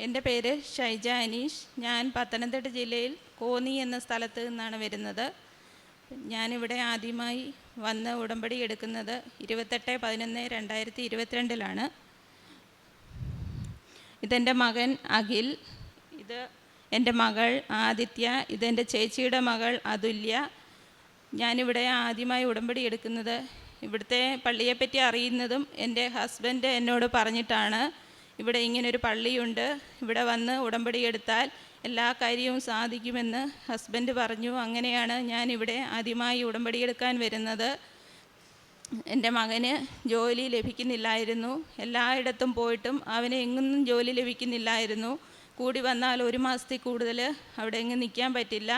എന്റെ പേര് ഷൈജ അനീഷ്. ഞാൻ പത്തനംതിട്ട ജില്ലയിൽ കോന്നി എന്ന സ്ഥലത്ത് നിന്നാണ് വരുന്നത്. ഞാനിവിടെ ആദ്യമായി വന്ന് ഉടമ്പടി എടുക്കുന്നത് ഇരുപത്തെട്ട് പതിനൊന്ന് രണ്ടായിരത്തി ഇരുപത്തിരണ്ടിലാണ്. ഇതെന്റെ മകൻ അഖിൽ. ഇത് എന്റെ മകൾ ആദിത്യ. ഇതെന്റെ ചേച്ചിയുടെ മകൾ അതുല്യ. ഞാനിവിടെ ആദ്യമായി ഉടമ്പടി എടുക്കുന്നത് ഇവിടുത്തെ പള്ളിയെപ്പറ്റി അറിയുന്നതും എന്റെ ഹസ്ബൻഡ് എന്നോട് പറഞ്ഞിട്ടാണ്. ഇവിടെ ഇങ്ങനൊരു പള്ളിയുണ്ട്. ഇവിടെ വന്ന് ഉടമ്പടി എടുത്താൽ എല്ലാ കാര്യവും സാധിക്കുമെന്ന് ഹസ്ബൻഡ് പറഞ്ഞു. അങ്ങനെയാണ് ഞാനിവിടെ ആദ്യമായി ഉടമ്പടി എടുക്കാൻ വരുന്നത്. എന്റെ മകന് ജോലി ലഭിക്കുന്നില്ലായിരുന്നു. എല്ലായിടത്തും പോയിട്ടും അവന് എങ്ങും ജോലി ലഭിക്കുന്നില്ലായിരുന്നു. കൂടി വന്നാൽ ഒരു മാസത്തിൽ കൂടുതൽ അവിടെ എങ്ങും നിൽക്കാൻ പറ്റില്ല.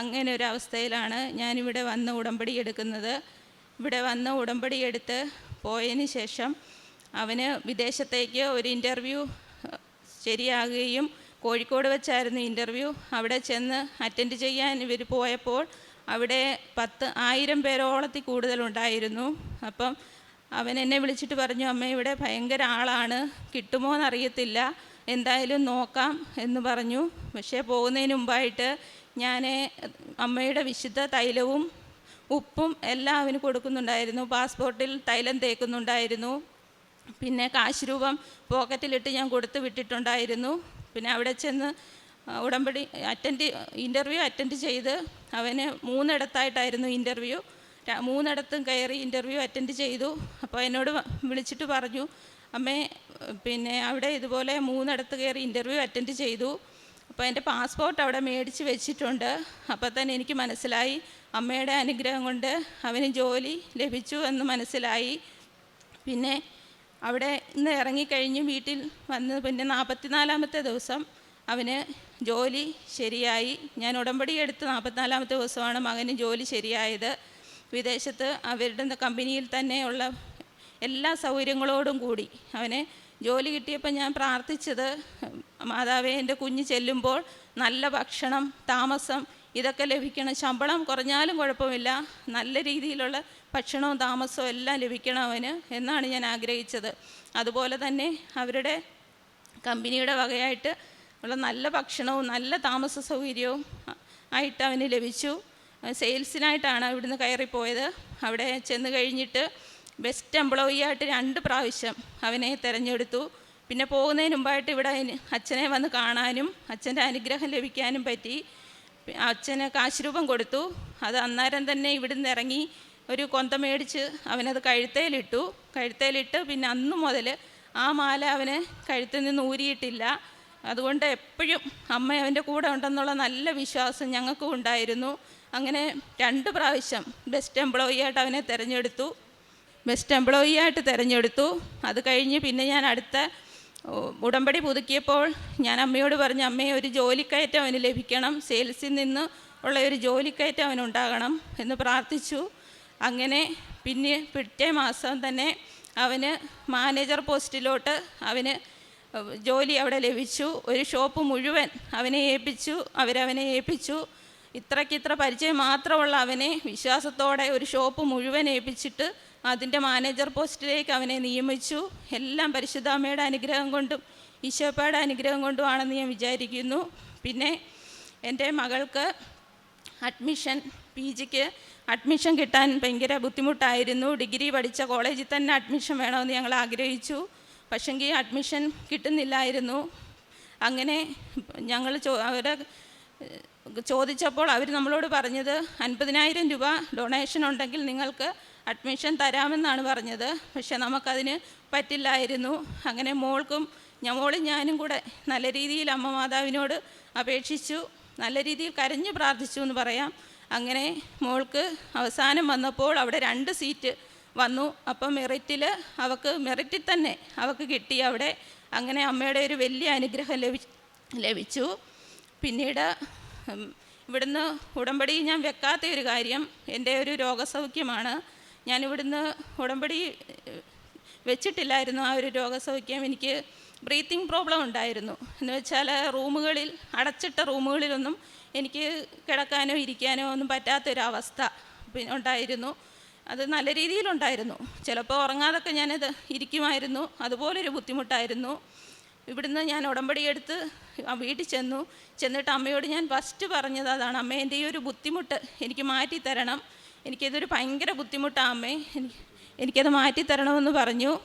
അങ്ങനെ ഒരു അവസ്ഥയിലാണ് ഞാനിവിടെ വന്ന് ഉടമ്പടി എടുക്കുന്നത്. ഇവിടെ വന്ന് ഉടമ്പടി എടുത്ത് പോയതിന് ശേഷം അവന് വിദേശത്തേക്ക് ഒരു ഇന്റർവ്യൂ ശരിയാകുകയും കോഴിക്കോട് വെച്ചായിരുന്നു ഇന്റർവ്യൂ അവിടെ ചെന്ന് അറ്റൻഡ് ചെയ്യാൻ ഇവർ പോയപ്പോൾ അവിടെ പത്ത് ആയിരം പേരോളത്തിൽ കൂടുതലുണ്ടായിരുന്നു അപ്പം അവൻ എന്നെ വിളിച്ചിട്ട് പറഞ്ഞു അമ്മ ഇവിടെ ഭയങ്കര ആളാണ് കിട്ടുമോ എന്നറിയത്തില്ല എന്തായാലും നോക്കാം എന്ന് പറഞ്ഞു. പക്ഷേ പോകുന്നതിന് മുമ്പായിട്ട് ഞാൻ അമ്മയുടെ വിശുദ്ധ തൈലവും ഉപ്പും എല്ലാം അവന് കൊടുക്കുന്നുണ്ടായിരുന്നു. പാസ്പോർട്ടിൽ തൈലം തേക്കുന്നുണ്ടായിരുന്നു. പിന്നെ കാശ് രൂപം പോക്കറ്റിലിട്ട് ഞാൻ കൊടുത്ത് വിട്ടിട്ടുണ്ടായിരുന്നു. പിന്നെ അവിടെ ചെന്ന് ഉടമ്പടി അറ്റൻഡ് ഇന്റർവ്യൂ അറ്റൻഡ് ചെയ്ത് അവന് മൂന്നിടത്തായിട്ടായിരുന്നു ഇന്റർവ്യൂ മൂന്നിടത്തും കയറി ഇന്റർവ്യൂ അറ്റൻഡ് ചെയ്തു. അപ്പോൾ എന്നോട് വിളിച്ചിട്ട് പറഞ്ഞു അമ്മേ പിന്നെ അവിടെ ഇതുപോലെ മൂന്നിടത്ത് കയറി ഇന്റർവ്യൂ അറ്റൻഡ് ചെയ്തു. അപ്പോൾ എന്റെ പാസ്പോർട്ട് അവിടെ മേടിച്ച് വെച്ചിട്ടുണ്ട്. അപ്പോൾ തന്നെ എനിക്ക് മനസ്സിലായി. അമ്മയുടെ അനുഗ്രഹം കൊണ്ട് അവന് ജോലി ലഭിച്ചു എന്ന് മനസ്സിലായി. പിന്നെ അവിടെ നിന്ന് ഇറങ്ങിക്കഴിഞ്ഞ് വീട്ടിൽ വന്ന് പിന്നെ നാൽപ്പത്തിനാലാമത്തെ ദിവസം അവന് ജോലി ശരിയായി. ഞാൻ ഉടമ്പടി എടുത്ത് നാൽപ്പത്തിനാലാമത്തെ ദിവസമാണ് മകന് ജോലി ശരിയായത്. വിദേശത്ത് അവരുടെ കമ്പനിയിൽ തന്നെയുള്ള എല്ലാ സൗകര്യങ്ങളോടും കൂടി അവനെ ജോലി കിട്ടിയപ്പോൾ ഞാൻ പ്രാർത്ഥിച്ചത് മാതാവേ എന്റെ കുഞ്ഞ് ചെല്ലുമ്പോൾ നല്ല ഭക്ഷണം താമസം ഇതൊക്കെ ലഭിക്കണം. ശമ്പളം കുറഞ്ഞാലും കുഴപ്പമില്ല. നല്ല രീതിയിലുള്ള ഭക്ഷണവും താമസവും എല്ലാം ലഭിക്കണം അവന് എന്നാണ് ഞാൻ ആഗ്രഹിച്ചത്. അതുപോലെ തന്നെ അവരുടെ കമ്പനിയുടെ വകയായിട്ട് ഉള്ള നല്ല ഭക്ഷണവും നല്ല താമസ സൗകര്യവും ആയിട്ട് അവന് ലഭിച്ചു. സെയിൽസിനായിട്ടാണ് ഇവിടുന്ന് കയറിപ്പോയത്. അവിടെ ചെന്ന് കഴിഞ്ഞിട്ട് ബെസ്റ്റ് എംപ്ലോയി ആയിട്ട് രണ്ട് പ്രാവശ്യം അവനെ തിരഞ്ഞെടുത്തു. പിന്നെ പോകുന്നതിന് മുമ്പായിട്ട് ഇവിടെ അച്ഛനെ വന്ന് കാണാനും അച്ഛന്റെ അനുഗ്രഹം ലഭിക്കാനും പറ്റി. അച്ഛന് കാശ് രൂപം കൊടുത്തു. അത് അന്നേരം തന്നെ ഇവിടുന്ന് ഇറങ്ങി ഒരു കൊന്ത മേടിച്ച് അവനത് കഴുത്തേലിട്ടു. കഴുത്തേലിട്ട് പിന്നെ അന്ന് മുതൽ ആ മാല അവനെ കഴുത്തിൽ നിന്ന് ഊരിയിട്ടില്ല. അതുകൊണ്ട് എപ്പോഴും അമ്മ അവന്റെ കൂടെ ഉണ്ടെന്നുള്ള നല്ല വിശ്വാസം ഞങ്ങൾക്കും ഉണ്ടായിരുന്നു. അങ്ങനെ രണ്ട് പ്രാവശ്യം ബെസ്റ്റ് എംപ്ലോയി ആയിട്ട് അവനെ തിരഞ്ഞെടുത്തു. ബെസ്റ്റ് എംപ്ലോയി ആയിട്ട് തിരഞ്ഞെടുത്തു. അത് കഴിഞ്ഞ് പിന്നെ ഞാൻ അടുത്ത ഉടമ്പടി പുതുക്കിയപ്പോൾ ഞാൻ അമ്മയോട് പറഞ്ഞു അമ്മയെ ഒരു ജോലിക്കയറ്റം അവന് ലഭിക്കണം. സെയിൽസിൽ നിന്ന് ഉള്ള ഒരു ജോലിക്കയറ്റം അവനുണ്ടാകണം എന്ന് പ്രാർത്ഥിച്ചു. അങ്ങനെ പിന്നെ പിറ്റേ മാസം തന്നെ അവന് മാനേജർ പോസ്റ്റിലോട്ട് അവന് ജോലി അവിടെ ലഭിച്ചു. ഒരു ഷോപ്പ് മുഴുവൻ അവനെ ഏൽപ്പിച്ചു അവരവനെ ഏൽപ്പിച്ചു. ഇത്രയ്ക്കിത്ര പരിചയം മാത്രമുള്ള അവനെ വിശ്വാസത്തോടെ ഒരു ഷോപ്പ് മുഴുവൻ ഏൽപ്പിച്ചിട്ട് അതിന്റെ മാനേജർ പോസ്റ്റിലേക്ക് അവനെ നിയമിച്ചു. എല്ലാം പരിശുദ്ധാമ്മയുടെ അനുഗ്രഹം കൊണ്ടും ഈശോപ്പയുടെ അനുഗ്രഹം കൊണ്ടുമാണെന്ന് ഞാൻ വിചാരിക്കുന്നു. പിന്നെ എന്റെ മകൾക്ക് അഡ്മിഷൻ പി ജിക്ക് അഡ്മിഷൻ കിട്ടാൻ ഭയങ്കര ബുദ്ധിമുട്ടായിരുന്നു. ഡിഗ്രി പഠിച്ച കോളേജിൽ തന്നെ അഡ്മിഷൻ വേണമെന്ന് ഞങ്ങൾ ആഗ്രഹിച്ചു. പക്ഷെങ്കിൽ അഡ്മിഷൻ കിട്ടുന്നില്ലായിരുന്നു. അങ്ങനെ ഞങ്ങൾ ചോ അവരെ ചോദിച്ചപ്പോൾ അവർ നമ്മളോട് പറഞ്ഞത് അൻപതിനായിരം രൂപ ഡൊണേഷൻ ഉണ്ടെങ്കിൽ നിങ്ങൾക്ക് അഡ്മിഷൻ തരാമെന്നാണ് പറഞ്ഞത്. പക്ഷെ നമുക്കതിന് പറ്റില്ലായിരുന്നു. അങ്ങനെ മോൾക്കും ഞാൻ മോളും ഞാനും കൂടെ നല്ല രീതിയിൽ അമ്മ മാതാവിനോട് അപേക്ഷിച്ചു. നല്ല രീതിയിൽ കരഞ്ഞു പ്രാർത്ഥിച്ചു എന്ന് പറയാം. അങ്ങനെ മോൾക്ക് അവസാനം വന്നപ്പോൾ അവിടെ രണ്ട് സീറ്റ് വന്നു. അപ്പം മെറിറ്റിൽ അവൾക്ക് മെറിറ്റിൽ തന്നെ അവൾക്ക് കിട്ടി അവിടെ. അങ്ങനെ അമ്മയുടെ ഒരു വലിയ അനുഗ്രഹം ലഭി ലഭിച്ചു. പിന്നീട് ഇവിടുന്ന് ഉടമ്പടി ഞാൻ വെക്കാത്ത ഒരു കാര്യം എന്റെ ഒരു രോഗസൗഖ്യമാണ്. ഞാൻ ഇവിടുന്ന് ഉടമ്പടി വെച്ചിട്ടില്ലായിരുന്നു ആ ഒരു രോഗസൗഖ്യം. എനിക്ക് ബ്രീത്തിങ് പ്രോബ്ലം ഉണ്ടായിരുന്നു. എന്ന് വെച്ചാൽ റൂമുകളിൽ അടച്ചിട്ട റൂമുകളിലൊന്നും എനിക്ക് കിടക്കാനോ ഇരിക്കാനോ ഒന്നും പറ്റാത്തൊരവസ്ഥ പിന്നെ ഉണ്ടായിരുന്നു. അത് നല്ല രീതിയിലുണ്ടായിരുന്നു ചിലപ്പോൾ ഉറങ്ങാതൊക്കെ ഞാനത് ഇരിക്കുമായിരുന്നു. അതുപോലൊരു ബുദ്ധിമുട്ടായിരുന്നു. ഇവിടുന്ന് ഞാൻ ഉടമ്പടി എടുത്ത് വീട്ടിൽ ചെന്നു. ചെന്നിട്ട് അമ്മയോട് ഞാൻ ഫസ്റ്റ് പറഞ്ഞത് അതാണ് അമ്മ എന്റെ ഈ ഒരു ബുദ്ധിമുട്ട് എനിക്ക് മാറ്റി തരണം എനിക്കിതൊരു ഭയങ്കര ബുദ്ധിമുട്ടാണ് അമ്മേ. എനിക്ക് എനിക്കത് മാറ്റി തരണമെന്ന് പറഞ്ഞു.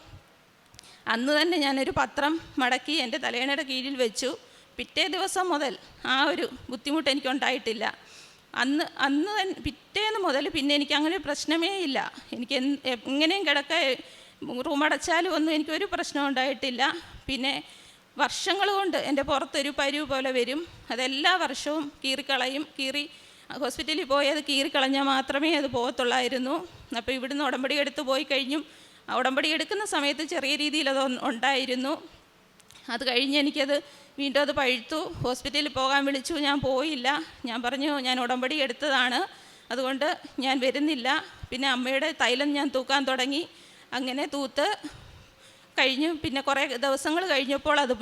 അന്ന് തന്നെ ഞാനൊരു പത്രം മടക്കി എന്റെ തലയണയുടെ കീഴിൽ വെച്ചു. പിറ്റേ ദിവസം മുതൽ ആ ഒരു ബുദ്ധിമുട്ട് എനിക്കുണ്ടായിട്ടില്ല. അന്ന് അന്ന് പിറ്റേന്ന് മുതൽ പിന്നെ എനിക്ക് അങ്ങനെ പ്രശ്നമേ ഇല്ല. എനിക്ക് എങ്ങനെയും കിടക്ക റൂം അടച്ചാലും ഒന്നും എനിക്കൊരു പ്രശ്നം ഉണ്ടായിട്ടില്ല. പിന്നെ വർഷങ്ങൾ കൊണ്ട് എന്റെ പുറത്തൊരു പരിവ് പോലെ വരും. അതെല്ലാ വർഷവും കീറിക്കളയും കീറി ഹോസ്പിറ്റലിൽ പോയി അത് കീറിക്കളഞ്ഞാൽ മാത്രമേ അത് പോകത്തുള്ളായിരുന്നു. അപ്പോൾ ഇവിടുന്ന് ഉടമ്പടി എടുത്ത് പോയി കഴിഞ്ഞും ഉടമ്പടി എടുക്കുന്ന സമയത്ത് ചെറിയ രീതിയിൽ അത് ഉണ്ടായിരുന്നു. അത് കഴിഞ്ഞ് എനിക്കത് വീണ്ടും അത് പഴുത്തു. ഹോസ്പിറ്റലിൽ പോകാൻ വിളിച്ചു. ഞാൻ പോയില്ല. ഞാൻ പറഞ്ഞു ഞാൻ ഉടമ്പടി എടുത്തതാണ്. അതുകൊണ്ട് ഞാൻ വരുന്നില്ല. പിന്നെ അമ്മയുടെ തൈലം ഞാൻ തൂക്കാൻ തുടങ്ങി. അങ്ങനെ തൂത്ത് കഴിഞ്ഞു. പിന്നെ കുറേ ദിവസങ്ങൾ കഴിഞ്ഞപ്പോൾ അത്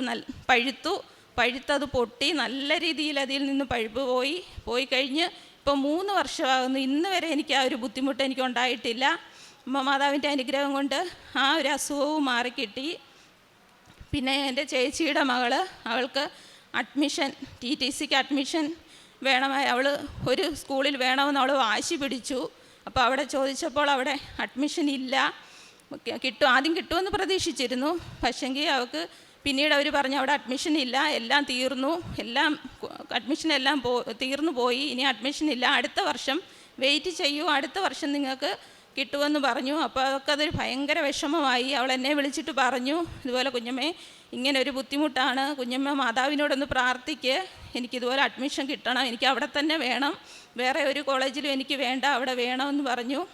പഴുത്തു. പഴുത്തത് പൊട്ടി. നല്ല രീതിയിൽ അതിൽ നിന്ന് പഴുപ്പ് പോയി. പോയി കഴിഞ്ഞ് ഇപ്പോൾ മൂന്ന് വർഷമാകുന്നു. ഇന്ന് വരെ എനിക്ക് ആ ഒരു ബുദ്ധിമുട്ട് എനിക്ക് ഉണ്ടായിട്ടില്ല. അമ്മ മാതാവിന്റെ അനുഗ്രഹം കൊണ്ട് ആ ഒരു അസുഖവും മാറിക്കിട്ടി. പിന്നെ എന്റെ ചേച്ചിയുടെ മകൾ അവൾക്ക് അഡ്മിഷൻ ടി ടി സിക്ക് അഡ്മിഷൻ വേണമായി. അവൾ ഒരു സ്കൂളിൽ വേണമെന്ന് അവൾ വാശി പിടിച്ചു. അപ്പോൾ അവിടെ ചോദിച്ചപ്പോൾ അവിടെ അഡ്മിഷൻ ഇല്ല. കിട്ടും ആദ്യം കിട്ടുമെന്ന് പ്രതീക്ഷിച്ചിരുന്നു. പക്ഷെങ്കിൽ അവൾക്ക് പിന്നീട് അവർ പറഞ്ഞു അവിടെ അഡ്മിഷൻ ഇല്ല എല്ലാം തീർന്നു. എല്ലാം അഡ്മിഷൻ എല്ലാം പോ തീർന്നു പോയി. ഇനി അഡ്മിഷൻ ഇല്ല. അടുത്ത വർഷം വെയിറ്റ് ചെയ്യൂ. അടുത്ത വർഷം നിങ്ങൾക്ക് കിട്ടുമെന്ന് പറഞ്ഞു. അപ്പോൾ അതൊക്കെ അതൊരു ഭയങ്കര വിഷമമായി. അവൾ എന്നെ വിളിച്ചിട്ട് പറഞ്ഞു ഇതുപോലെ കുഞ്ഞമ്മേ ഇങ്ങനെ ഒരു ബുദ്ധിമുട്ടാണ്. കുഞ്ഞമ്മ മാതാവിനോടൊന്ന് പ്രാർത്ഥിക്ക്. എനിക്കിതുപോലെ അഡ്മിഷൻ കിട്ടണം. എനിക്ക് അവിടെ തന്നെ വേണം. വേറെ ഒരു കോളേജിലും എനിക്ക് വേണ്ട. അവിടെ വേണമെന്ന് പറഞ്ഞു.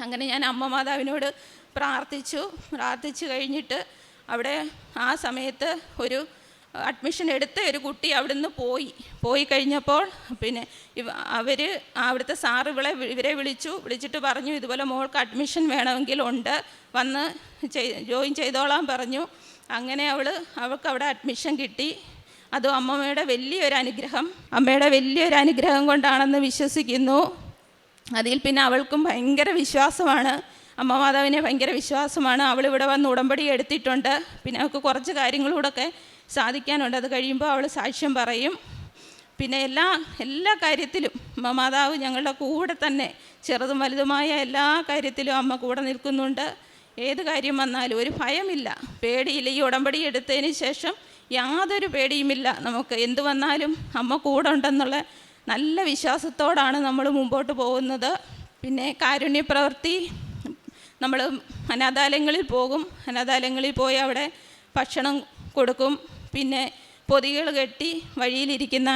അങ്ങനെ ഞാൻ അമ്മ മാതാവിനോട് പ്രാർത്ഥിച്ചു. പ്രാർത്ഥിച്ചു കഴിഞ്ഞിട്ട് അവിടെ ആ സമയത്ത് ഒരു അഡ്മിഷൻ എടുത്ത ഒരു കുട്ടി അവിടുന്ന് പോയി. പോയി കഴിഞ്ഞപ്പോൾ പിന്നെ അവർ അവിടുത്തെ സാറ് ഇവളെ ഇവരെ വിളിച്ചു. വിളിച്ചിട്ട് പറഞ്ഞു ഇതുപോലെ മോൾക്ക് അഡ്മിഷൻ വേണമെങ്കിൽ ഉണ്ട്. വന്ന് ജോയിൻ ചെയ്തോളാം പറഞ്ഞു. അങ്ങനെ അവൾ അവൾക്ക് അവിടെ അഡ്മിഷൻ കിട്ടി. അതും അമ്മമ്മയുടെ വലിയൊരു അനുഗ്രഹം. അമ്മയുടെ വലിയൊരു അനുഗ്രഹം കൊണ്ടാണെന്ന് വിശ്വസിക്കുന്നു. അതിൽ പിന്നെ അവൾക്കും ഭയങ്കര വിശ്വാസമാണ്. അമ്മ മാതാവിനെ ഭയങ്കര വിശ്വാസമാണ്. അവൾ ഇവിടെ വന്ന് ഉടമ്പടി എടുത്തിട്ടുണ്ട്. പിന്നെ അവൾക്ക് കുറച്ച് കാര്യങ്ങളൂടൊക്കെ സാധിക്കാനുണ്ട്. അത് കഴിയുമ്പോൾ അവൾ സാക്ഷ്യം പറയും. പിന്നെ എല്ലാ എല്ലാ കാര്യത്തിലും മാതാവ് ഞങ്ങളുടെ കൂടെ തന്നെ ചെറുതും വലുതുമായ എല്ലാ കാര്യത്തിലും അമ്മ കൂടെ നിൽക്കുന്നുണ്ട്. ഏത് കാര്യം വന്നാലും ഒരു ഭയമില്ല. പേടിയില്ല. ഈ ഉടമ്പടി എടുത്തതിന് ശേഷം യാതൊരു പേടിയുമില്ല. നമുക്ക് എന്ത് വന്നാലും അമ്മ കൂടെ ഉണ്ടെന്നുള്ള നല്ല വിശ്വാസത്തോടാണ് നമ്മൾ മുമ്പോട്ട് പോകുന്നത്. പിന്നെ കാരുണ്യപ്രവൃത്തി നമ്മൾ അനാഥാലയങ്ങളിൽ പോകും. അനാഥാലയങ്ങളിൽ പോയി അവിടെ ഭക്ഷണം കൊടുക്കും. പിന്നെ പൊതികൾ കെട്ടി വഴിയിലിരിക്കുന്ന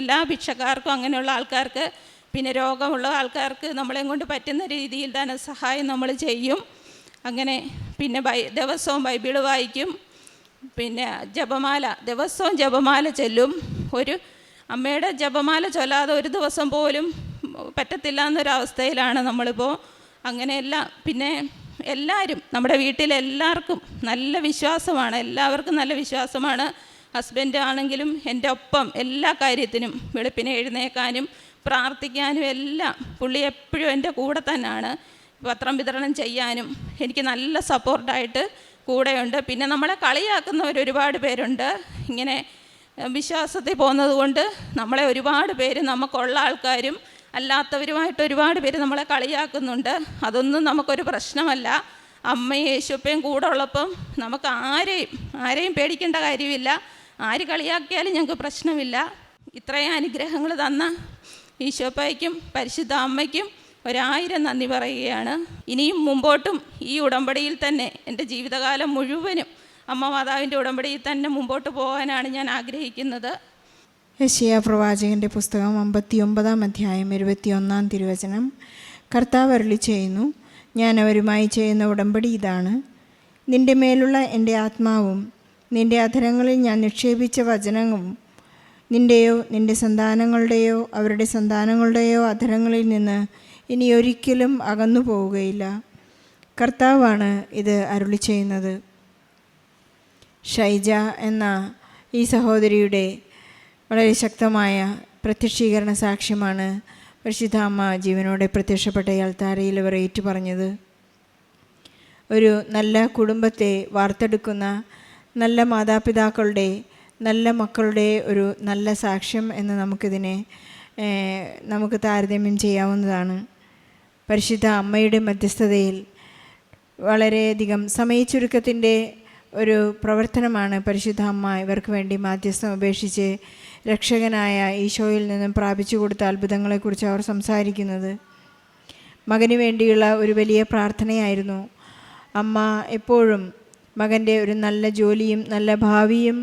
എല്ലാ ഭിക്ഷക്കാർക്കും അങ്ങനെയുള്ള ആൾക്കാർക്ക് പിന്നെ രോഗമുള്ള ആൾക്കാർക്ക് നമ്മളെ കൊണ്ട് പറ്റുന്ന രീതിയിൽ ധനസഹായം നമ്മൾ ചെയ്യും. അങ്ങനെ പിന്നെ ബൈ ദിവസവും ബൈബിൾ വായിക്കും. പിന്നെ ജപമാല ദിവസവും ജപമാല ചൊല്ലും. ഒരു അമ്മയുടെ ജപമാല ചൊല്ലാതെ ഒരു ദിവസം പോലും പറ്റത്തില്ല എന്നൊരവസ്ഥയിലാണ് നമ്മളിപ്പോൾ അങ്ങനെയെല്ലാം പിന്നെ എല്ലാവരും നമ്മുടെ വീട്ടിലെല്ലാവർക്കും നല്ല വിശ്വാസമാണ്. എല്ലാവർക്കും നല്ല വിശ്വാസമാണ്. ഹസ്ബൻഡ് ആണെങ്കിലും എന്റെ ഒപ്പം എല്ലാ കാര്യത്തിനും വെളുപ്പിനെ എഴുന്നേക്കാനും പ്രാർത്ഥിക്കാനും എല്ലാം പുള്ളി എപ്പോഴും എന്റെ കൂടെ തന്നെയാണ് പത്രം വിതരണം ചെയ്യാനും എനിക്ക് നല്ല സപ്പോർട്ടായിട്ട് കൂടെയുണ്ട്. പിന്നെ നമ്മളെ കളിയാക്കുന്നവർ ഒരുപാട് പേരുണ്ട്. ഇങ്ങനെ വിശ്വാസത്തിൽ പോകുന്നത് കൊണ്ട് നമ്മളെ ഒരുപാട് പേര് നമുക്കുള്ള ആൾക്കാരും അല്ലാത്തവരുമായിട്ട് ഒരുപാട് പേര് നമ്മളെ കളിയാക്കുന്നുണ്ട്. അതൊന്നും നമുക്കൊരു പ്രശ്നമല്ല. അമ്മയും യേശുപ്പയും കൂടെ ഉള്ളപ്പം നമുക്ക് ആരെയും ആരെയും പേടിക്കേണ്ട കാര്യമില്ല. ആര് കളിയാക്കിയാലും ഞങ്ങൾക്ക് പ്രശ്നമില്ല. ഇത്രയും അനുഗ്രഹങ്ങൾ തന്ന ഈശോപ്പയ്ക്കും പരിശുദ്ധ അമ്മയ്ക്കും ഒരായിരം നന്ദി പറയുകയാണ്. ഇനിയും മുമ്പോട്ടും ഈ ഉടമ്പടിയിൽ തന്നെ എന്റെ ജീവിതകാലം മുഴുവനും അമ്മ മാതാവിന്റെ ഉടമ്പടിയിൽ തന്നെ മുമ്പോട്ട് പോകാനാണ് ഞാൻ ആഗ്രഹിക്കുന്നത്. യശിയ പ്രവാചകന്റെ പുസ്തകം അമ്പത്തി ഒമ്പതാം അധ്യായം എഴുപത്തിയൊന്നാം തിരുവചനം. കർത്താവ് അരുളി ചെയ്യുന്നു ഞാൻ അവരുമായി ചെയ്യുന്ന ഉടമ്പടി ഇതാണ്. നിന്റെ മേലുള്ള എന്റെ ആത്മാവും നിന്റെ അധരങ്ങളിൽ ഞാൻ നിക്ഷേപിച്ച വചനങ്ങളും നിന്റെയോ നിന്റെ സന്താനങ്ങളുടെയോ അവരുടെ സന്താനങ്ങളുടെയോ അധരങ്ങളിൽ നിന്ന് ഇനി ഒരിക്കലും അകന്നു പോവുകയില്ല. കർത്താവാണ് ഇത് അരുളി ചെയ്യുന്നത്. ഷൈജ എന്ന ഈ സഹോദരിയുടെ വളരെ ശക്തമായ പ്രത്യക്ഷീകരണ സാക്ഷ്യമാണ് പരിശുദ്ധ അമ്മ ജീവനോടെ പ്രത്യക്ഷപ്പെട്ട അൽത്താരയിൽ ഇവർ ഏറ്റുപറഞ്ഞത്. ഒരു നല്ല കുടുംബത്തെ വാർത്തെടുക്കുന്ന നല്ല മാതാപിതാക്കളുടെ നല്ല മക്കളുടെ ഒരു നല്ല സാക്ഷ്യം എന്ന് നമുക്കിതിനെ നമുക്ക് താരതമ്യം ചെയ്യാവുന്നതാണ്. പരിശുദ്ധ അമ്മയുടെ മധ്യസ്ഥതയിൽ വളരെയധികം സമയച്ചുരുക്കത്തിന്റെ ഒരു പ്രവർത്തനമാണ് പരിശുദ്ധ അമ്മ ഇവർക്ക് വേണ്ടി മാധ്യസ്ഥം ഉപേക്ഷിച്ച് രക്ഷകനായ ഈശോയിൽ നിന്നും പ്രാപിച്ചു കൊടുത്ത അത്ഭുതങ്ങളെക്കുറിച്ച് അവർ സംസാരിക്കുന്നത്. മകന് വേണ്ടിയുള്ള ഒരു വലിയ പ്രാർത്ഥനയായിരുന്നു. അമ്മ എപ്പോഴും മകന്റെ ഒരു നല്ല ജോലിയും നല്ല ഭാവിയും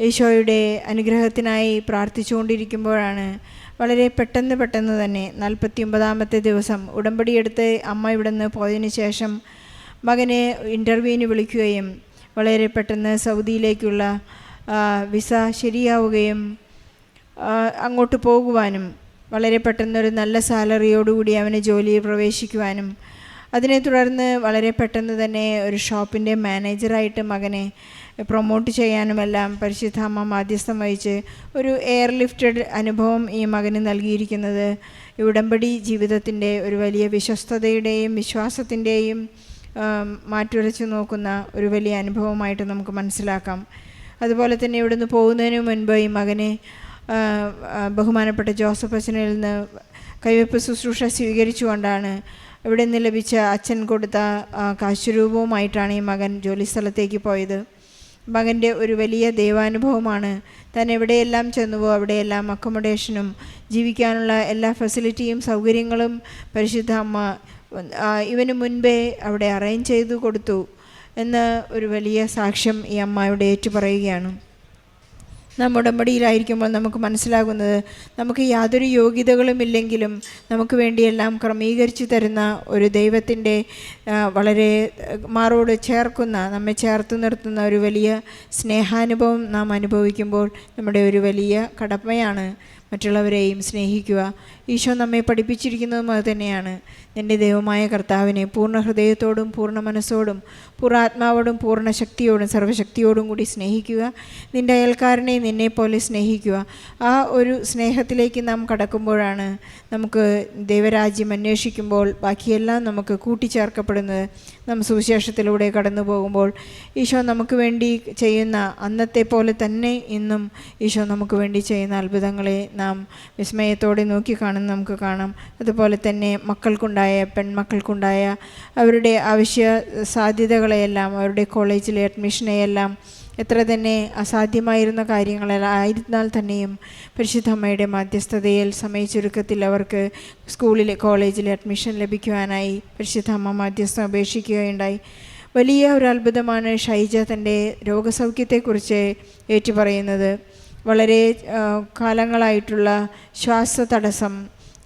ഈശോയുടെ അനുഗ്രഹത്തിനായി പ്രാർത്ഥിച്ചുകൊണ്ടിരിക്കുമ്പോഴാണ് വളരെ പെട്ടെന്ന് പെട്ടെന്ന് തന്നെ നാൽപ്പത്തി ഒമ്പതാമത്തെ ദിവസം ഉടമ്പടിയെടുത്ത് അമ്മ ഇവിടെ നിന്ന് പോയതിന് ശേഷം മകനെ ഇന്റർവ്യൂവിന് വിളിക്കുകയും വളരെ പെട്ടെന്ന് സൗദിയിലേക്കുള്ള വിസ ശരിയാവുകയും അങ്ങോട്ട് പോകുവാനും വളരെ പെട്ടെന്നൊരു നല്ല സാലറിയോടുകൂടി അവന് ജോലിയിൽ പ്രവേശിക്കുവാനും അതിനെ തുടർന്ന് വളരെ പെട്ടെന്ന് തന്നെ ഒരു ഷോപ്പിന്റെ മാനേജറായിട്ട് മകനെ പ്രൊമോട്ട് ചെയ്യാനുമെല്ലാം പരിശുദ്ധാമ്മ മാധ്യസ്ഥം വഹിച്ച് ഒരു എയർ ലിഫ്റ്റഡ് അനുഭവം ഈ മകന് നൽകിയിരിക്കുന്നത്. ഉടമ്പടി ജീവിതത്തിന്റെ ഒരു വലിയ വിശ്വസ്തതയുടെയും വിശ്വാസത്തിന്റെയും മാറ്റുരച്ച് നോക്കുന്ന ഒരു വലിയ അനുഭവമായിട്ട് നമുക്ക് മനസ്സിലാക്കാം. അതുപോലെ തന്നെ ഇവിടുന്ന് പോകുന്നതിന് മുൻപ് ഈ മകനെ ബഹുമാനപ്പെട്ട ജോസഫ് അച്ഛനിൽ നിന്ന് കൈവയ്പ് ശുശ്രൂഷ സ്വീകരിച്ചുകൊണ്ടാണ് ഇവിടെ നിന്ന് ലഭിച്ച അച്ഛൻ കൊടുത്ത കാശുരൂപവുമായിട്ടാണ് ഈ മകൻ ജോലിസ്ഥലത്തേക്ക് പോയത്. മകന്റെ ഒരു വലിയ ദൈവാനുഭവമാണ്. താൻ എവിടെയെല്ലാം ചെന്നുവോ അവിടെയെല്ലാം അക്കോമഡേഷനും ജീവിക്കാനുള്ള എല്ലാ ഫെസിലിറ്റിയും സൗകര്യങ്ങളും പരിശുദ്ധ അമ്മ ഇവന് മുൻപേ അവിടെ അറേഞ്ച് ചെയ്തു കൊടുത്തു എന്ന ഒരു വലിയ സാക്ഷ്യം ഈ അമ്മ ഇവിടെ ഏറ്റുപറയുകയാണ്. നാം ഉടമ്പടിയിലായിരിക്കുമ്പോൾ നമുക്ക് മനസ്സിലാകുന്നത് നമുക്ക് യാതൊരു യോഗ്യതകളും ഇല്ലെങ്കിലും നമുക്ക് വേണ്ടിയെല്ലാം ക്രമീകരിച്ചു തരുന്ന ഒരു ദൈവത്തിന്റെ വളരെ മാറോട് ചേർക്കുന്ന നമ്മെ ചേർത്ത് നിർത്തുന്ന ഒരു വലിയ സ്നേഹാനുഭവം നാം അനുഭവിക്കുമ്പോൾ നമ്മുടെ ഒരു വലിയ കടമയാണ് മറ്റുള്ളവരെയും സ്നേഹിക്കുക. ഈശോ നമ്മെ പഠിപ്പിച്ചിരിക്കുന്നതും അത് തന്നെയാണ് നിന്റെ ദൈവമായ കർത്താവിനെ പൂർണ ഹൃദയത്തോടും പൂർണ മനസ്സോടും പൂർണ ആത്മാവോടും പൂർണ ശക്തിയോടും സർവശക്തിയോടും കൂടി സ്നേഹിക്കുക. നിന്റെ അയൽക്കാരനെ നിന്നെപ്പോലെ സ്നേഹിക്കുക. ആ ഒരു സ്നേഹത്തിലേക്ക് നാം കടക്കുമ്പോഴാണ് നമുക്ക് ദൈവരാജ്യം അന്വേഷിക്കുമ്പോൾ ബാക്കിയെല്ലാം നമുക്ക് കൂട്ടിച്ചേർക്കപ്പെടുന്നത്. നാം സുവിശേഷത്തിലൂടെ കടന്നു പോകുമ്പോൾ ഈശോ നമുക്ക് വേണ്ടി ചെയ്യുന്ന അന്നത്തെ പോലെ തന്നെ ഇന്നും ഈശോ നമുക്ക് വേണ്ടി ചെയ്യുന്ന അത്ഭുതങ്ങളെ നാം വിസ്മയത്തോടെ നോക്കിക്കാണുന്ന നമുക്ക് കാണാം. അതുപോലെ തന്നെ മക്കൾക്കുണ്ടായ പെൺമക്കൾക്കുണ്ടായ അവരുടെ ആവശ്യ സാധ്യതകളെയെല്ലാം അവരുടെ കോളേജിലെ അഡ്മിഷനെയെല്ലാം എത്ര തന്നെ അസാധ്യമായിരുന്ന കാര്യങ്ങളായിരുന്നാൽ തന്നെയും പരിശുദ്ധമ്മയുടെ മധ്യസ്ഥതയിൽ സമയച്ചുരുക്കത്തിൽ അവർക്ക് സ്കൂളിലെ കോളേജിലെ അഡ്മിഷൻ ലഭിക്കുവാനായി പരിശുദ്ധമ്മ മധ്യസ്ഥം അപേക്ഷിക്കുകയുണ്ടായി. വലിയ ഒരു അത്ഭുതമാണ് ഷൈജ തന്റെ രോഗസൗഖ്യത്തെക്കുറിച്ച് ഏറ്റുപറയുന്നത്. വളരെ കാലങ്ങളായിട്ടുള്ള ശ്വാസ ശ്വാസതടസ്സം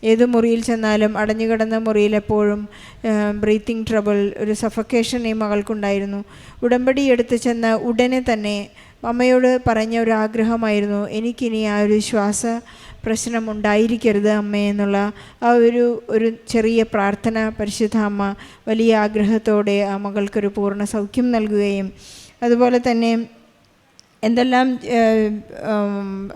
ഏത് മുറിയിൽ ചെന്നാലും അടഞ്ഞുകിടന്ന മുറിയിൽ എപ്പോഴും ബ്രീത്തിങ് ട്രബിൾ ഒരു സഫക്കേഷൻ ഈ മകൾക്കുണ്ടായിരുന്നു. ഉടമ്പടി എടുത്ത് ചെന്ന ഉടനെ തന്നെ അമ്മയോട് പറഞ്ഞ ഒരു ആഗ്രഹമായിരുന്നു എനിക്കിനി ആ ഒരു ശ്വാസ പ്രശ്നം ഉണ്ടായിരിക്കരുത് അമ്മേ എന്നുള്ള ആ ഒരു ഒരു ചെറിയ പ്രാർത്ഥന പരിശുദ്ധ അമ്മ വലിയ ആഗ്രഹത്തോടെ ആ മകൾക്കൊരു പൂർണ സൗഖ്യം നൽകുകയും അതുപോലെ തന്നെ എന്തെല്ലാം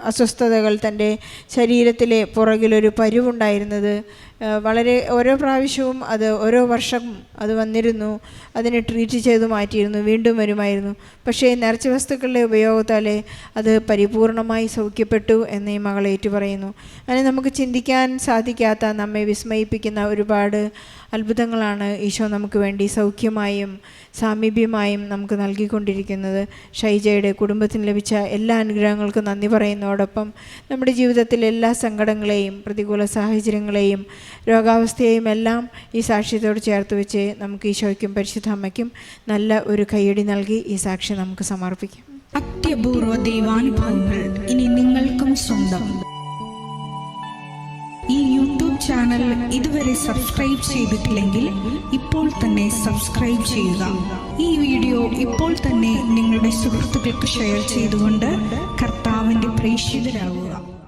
അസ്വസ്ഥതകൾ തന്റെ ശരീരത്തിലെ പുറകിലൊരു പരുവുണ്ടായിരുന്നത് വളരെ ഓരോ പ്രാവശ്യവും അത് ഓരോ വർഷം അത് വന്നിരുന്നു. അതിനെ ട്രീറ്റ് ചെയ്ത് മാറ്റിയിരുന്നു. വീണ്ടും വരുമായിരുന്നു. പക്ഷേ നിറച്ച വസ്തുക്കളുടെ ഉപയോഗത്താലെ അത് പരിപൂർണമായി സൗഖ്യപ്പെട്ടു എന്ന് ഈ മകൾ ഏറ്റുപറയുന്നു. അങ്ങനെ നമുക്ക് ചിന്തിക്കാൻ സാധിക്കാത്ത നമ്മെ വിസ്മയിപ്പിക്കുന്ന ഒരുപാട് അത്ഭുതങ്ങളാണ് ഈശോ നമുക്ക് വേണ്ടി സൗഖ്യമായും സാമീപ്യമായും നമുക്ക് നൽകിക്കൊണ്ടിരിക്കുന്നത്. ഷൈജയുടെ കുടുംബത്തിന് ലഭിച്ച എല്ലാ അനുഗ്രഹങ്ങൾക്കും നന്ദി പറയുന്നതോടൊപ്പം നമ്മുടെ ജീവിതത്തിലെ എല്ലാ സങ്കടങ്ങളെയും പ്രതികൂല സാഹചര്യങ്ങളെയും രോഗാവസ്ഥയെയും എല്ലാം ഈ സാക്ഷ്യത്തോട് ചേർത്ത് വെച്ച് നമുക്ക് ഈശോയ്ക്കും പരിശുദ്ധ അമ്മയ്ക്കും നല്ല ഒരു കൈയടി നൽകി ഈ സാക്ഷി നമുക്ക് സമർപ്പിക്കാം. അത്യപൂർവ ദൈവാനുഭവങ്ങൾ ഇനി നിങ്ങൾക്കും സ്വന്തം. ഈ യൂട്യൂബ് ചാനൽ ഇതുവരെ സബ്സ്ക്രൈബ് ചെയ്തിട്ടില്ലെങ്കിൽ ഇപ്പോൾ തന്നെ സബ്സ്ക്രൈബ് ചെയ്യുക. ഈ വീഡിയോ ഇപ്പോൾ തന്നെ നിങ്ങളുടെ സുഹൃത്തുക്കൾക്ക് ഷെയർ ചെയ്തുകൊണ്ട് കർത്താവിന്റെ പ്രേക്ഷിതരാകുക